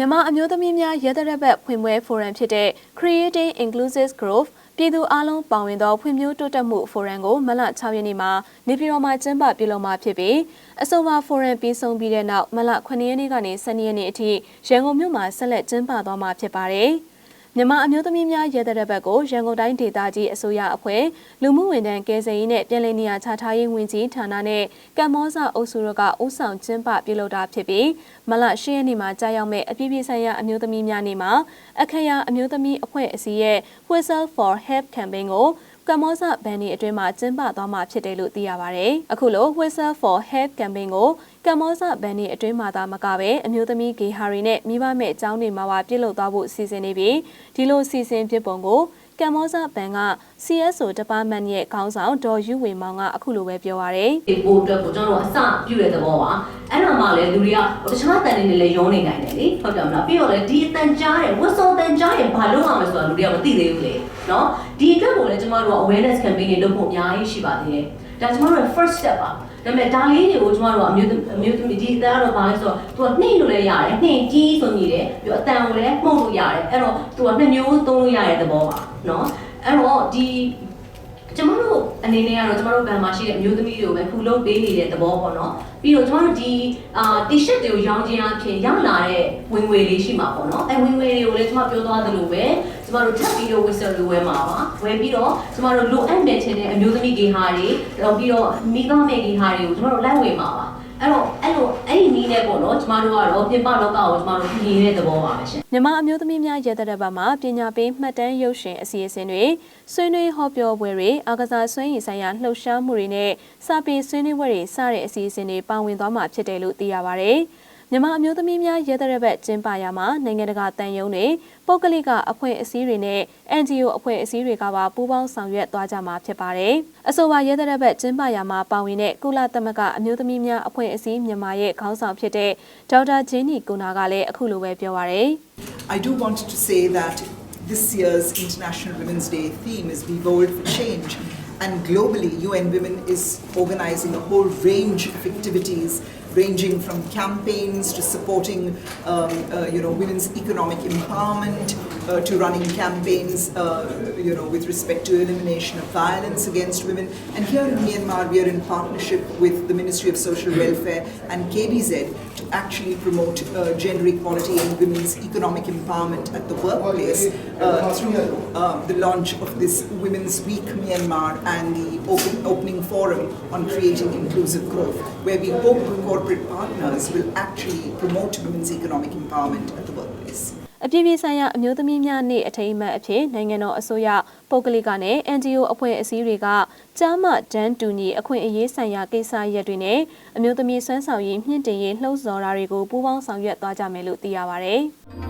မြန်မာအမျိုးသမီးများရဲတရက်ဘက်ဖွင့်ပွဲဖိုရမ်ဖြစ်တဲ့ Creating Inclusive Growth ပြည်သူအလုံးပါဝင်သောဖွံ့ဖြိုးတိုးတက်မှုဖိုရမ်ကိုမလ6ရက်နေ့မှာနေပြည်တော်မှာကျင်းပပြုလုပ်မှာဖြစ်ပြီးအဆိုပါဖိုရမ်ပြီးဆုံးပြီးတဲ့နောက်မလ9ရက်နေ့ကနေ12ရက်နေ့အထိရန်ကုန်မြို့မှာဆက်လက်ကျင်းပသွားမှာဖြစ်ပါတယ်။ မြန်မာအမျိုးသမီးများရဲတပ်ဘက်ကိုရန်ကုန်တိုင်းဒေသကြီးအစိုးရအဖွဲ့လူမှုဝန်ထမ်းကယ်ဆယ်ရေးနဲ့ပြည်내နေရာချထားရေးဝန်ကြီးဌာနနဲ့ကမ္ဘောဇအုပ်စုတို့ကဦးဆောင်ကျင်းပပြုလုပ်တာဖြစ်ပြီးမလ10ရက်နေ့မှာကြာရောက်မဲ့အပြည်ပြည်ဆိုင်ရာအမျိုးသမီးများနေ့မှာအခရာအမျိုးသမီးအဖွဲ့အစည်းရဲ့ Whistle for Help Campaign ကို ကမ္ဘောဇဘန်နီအတွင်းမှာကျင်းပသွားမှာဖြစ်တယ်လို့သိရပါဗျ။အခုလို Whistle for Help Campaign ကိုကမ္ဘောဇဘန်နီအတွင်းမှာသာမကပဲအမျိုးသမီးဂေဟာတွေနဲ့မိဘမဲ့အကြောင်းတွေမှာပါပြုလုပ်သွားဖို့စီစဉ်နေပြီးဒီလိုစီစဉ်ဖြစ်ပုံကို ကမ္ဘောဇဘန်က CSO Department ရဲ့ခေါင်းဆောင်ဒေါ်ယူဝေမောင်ကအခုလိုပဲပြောပါရယ်ဒီပို့အတွက်ကိုကျွန်တော်တို့အစပြုတဲ့သဘောပါအဲ့တော့မှလည်းလူတွေကတခြားတန်တွေနဲ့လည်းရောနေနိုင်တယ်လေဟုတ်တယ်မလားပြီးတော့လည်းဒီအတန်ကြားရဲ့ဝတ်စုံတန်ကြားရဲ့ဘာလို့ရမလဲဆိုတာလူတွေကမသိသေးဘူးလေနော်ဒီအတွက်ကိုလည်းကျွန်တော်တို့ awareness campaign တွေလုပ်ဖို့အများကြီးရှိပါသေးတယ်ဒါကျွန်တော်တို့ first step ပါ ဒါပေမဲ့ဒါလေးတွေကိုကျွန်တော်တို့အမျိုးအမျိုးသမီးဒီသားတော့ဘာလဲဆိုတော့သူကနှိမ့်လို့လည်းရတယ်နှိမ့်ကြီးဆိုနေတယ်ပြီးတော့အတန်ကိုလည်းမှုတ်လို့ရတယ်အဲ့တော့သူကနှစ်မျိုးသုံးလို့ရတဲ့သဘောပါနော်အဲ့တော့ဒီကျမတို့အနေနဲ့ကတော့ကျမတို့ဘန်မှာရှိတဲ့အမျိုးသမီးတွေကိုပဲဖူလုပ်ပေးနေတဲ့သဘောပေါ့နော်ပြီးတော့ကျမတို့ဒီအာ t-shirt တွေကိုရောင်းခြင်းအပြင်ရောက်လာတဲ့ဝင်ငွေလေးရှိမှာပေါ့နော်အဲဝင်ငွေတွေကိုလည်းကျမပြောသွားသလိုပဲ ကျမတို့ထပ်ပြီးတော့ whistle လိုဝယ်မှာပါဝယ်ပြီးတော့ကျမတို့လိုအပ်မဲ့ခြင်းတဲ့အမျိုးသမီးဂေဟာတွေတော့ပြီးတော့မိသားမဲ့ဂေဟာတွေကိုကျမတို့လိုက်ဝယ်မှာပါအဲ့တော့အဲ့လိုအဲ့ဒီနည်းနဲ့ပေါ့နော်ကျမတို့ကတော့ပြင်ပလောကကိုကျမတို့ပြည်နေတဲ့သဘောပါပဲရှင်မြန်မာအမျိုးသမီးများရဲတပ်ဘက်မှပညာပေးမှတ်တမ်းရုပ်ရှင်အစီအစဉ်တွေဆွေးနွေးဟောပြောပွဲတွေအာကစားဆွေးရည်ဆိုင်ရာလှုပ်ရှားမှုတွေနဲ့စာပေဆွေးနွေးပွဲတွေစတဲ့အစီအစဉ်တွေပါဝင်သွားမှာဖြစ်တယ်လို့သိရပါဗျ။ မြန်မာအမျိုးသမီးများရဲတပ်ဘက်ကျင်းပရာမှာနိုင်ငံတကာတန်ယုံတွေပုဂ္ဂလိကအဖွဲ့အစည်းတွေနဲ့ NGO အဖွဲ့အစည်းတွေကပါပူးပေါင်းဆောင်ရွက်သွားကြမှာဖြစ်ပါတယ်။အဆိုပါရဲတပ်ဘက်ကျင်းပရာမှာပါဝင်တဲ့ကုလသမဂ္ဂအမျိုးသမီးများအဖွဲ့အစည်းမြန်မာရဲ့ခေါင်းဆောင်ဖြစ်တဲ့ဒေါက်တာဂျင်းနီကိုနာကလည်းအခုလိုပဲပြောပါရယ် I do want to say that this year's International Women's Day theme is Be Bold for Change. And globally, UN Women is organizing a whole range of activities ranging from campaigns to supporting um, uh, you know, women's economic empowerment uh, to running campaigns uh, you know, with respect to elimination of violence against women. And here in Myanmar, we are in partnership with the Ministry of Social Welfare and KBZ actually promote uh, gender equality and women's economic empowerment at the workplace uh, through uh, the launch of this Women's Week Myanmar and the open, opening forum on creating inclusive growth, where we hope corporate partners will actually promote women's economic empowerment at the workplace. အပြည်ပြည်ဆိုင်ရာအမျိုးသမီးများနေ့အထိမ်းအမှတ်အဖြစ်နိုင်ငံတော်အစိုးရပုဂ္ဂလိကနဲ့ NGO အဖွဲ့အစည်းတွေကကြားမှတန်းတူညီအခွင့်အရေးဆိုင်ရာကိစ္စရပ်တွေနဲ့အမျိုးသမီးဆွမ်းဆောင်ရည်မြင့်တင်ရေးလှုံ့ဆော်တာတွေကိုပူးပေါင်းဆောင်ရွက်သွားကြမယ်လို့သိရပါဗျ။